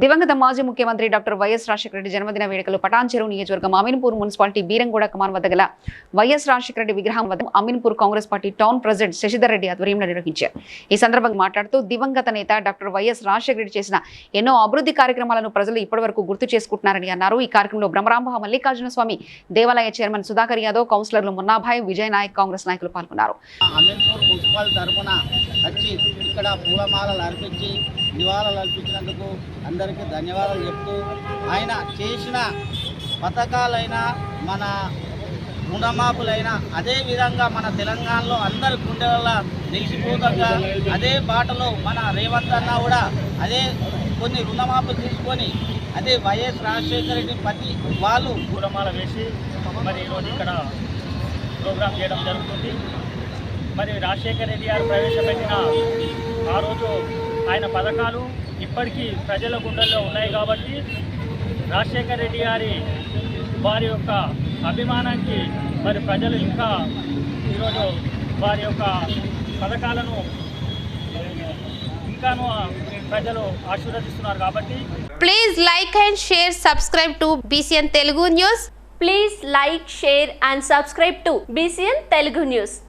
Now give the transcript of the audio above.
దివంగత మాజీ ముఖ్యమంత్రి డాక్టర్ వైఎస్ రాజశేఖరరెడ్డి జన్మదిన వేడుకలు పటాన్చెరు నియోజకవర్గం అమీన్పూర్ మున్సిపాలిటీ బీరంగూడ కమాన్ వద్ద గల వైఎస్ రాజశేఖరరెడ్డి విగ్రహం వద్ద Ameenpur Congress party town president Sasidhar Reddy ఆధ్వర్యంలో నిర్వహించారు. ఈ సందర్భంగా మాట్లాడుతూ దివంగత నేత డాక్టర్ వైఎస్ రాజశేఖరరెడ్డి చేసిన ఎన్నో అభివృద్ధి కార్యక్రమాలను ప్రజలు ఇప్పటివరకు గుర్తు చేసుకుంటున్నారని అన్నారు. ఈ కార్యక్రమంలో బ్రహ్మరాంబ మల్లికార్జున స్వామి దేవాలయ చైర్మన్ సుధాకర్ యాదవ్ కౌన్సిలర్లు మున్నాభాయ్ విజయ్ నాయక్ కాంగ్రెస్ నాయకులు పాల్గొన్నారు. అమీన్పూర్ ఇక్కడ పూలమాలలు అర్పించి నివాళులు అర్పించినందుకు అందరికీ ధన్యవాదాలు చెప్తూ ఆయన చేసిన పథకాలైనా మన రుణమాపులైనా అదే విధంగా మన తెలంగాణలో అందరి గుండెలలో నిలిచిపోతంగా అదే బాటలో మన రేవంత్ అన్న కూడా అదే కొన్ని రుణమాపులు తీసుకొని అదే వైఎస్ రాజశేఖర రెడ్డి ప్రతి వాళ్ళు పూలమాల వేసి మరి ఈరోజు ఇక్కడ ప్రోగ్రాం చేయడం జరుగుతుంది. మరి రాజశేఖర రెడ్డి గారు ప్రవేశపెట్టిన ఆ రోజు ఆయన పథకాలు ఇప్పటికీ ప్రజల గుండెల్లో ఉన్నాయి కాబట్టి రాజశేఖర రెడ్డి గారి వారి యొక్క అభిమానానికి మరి ప్రజలు ఇంకా ఈరోజు వారి యొక్క పథకాలను ఇంకాను ప్రజలు ఆశీర్వదిస్తున్నారు కాబట్టి please like and share subscribe to BCN Telugu news please like share and subscribe to BCN Telugu news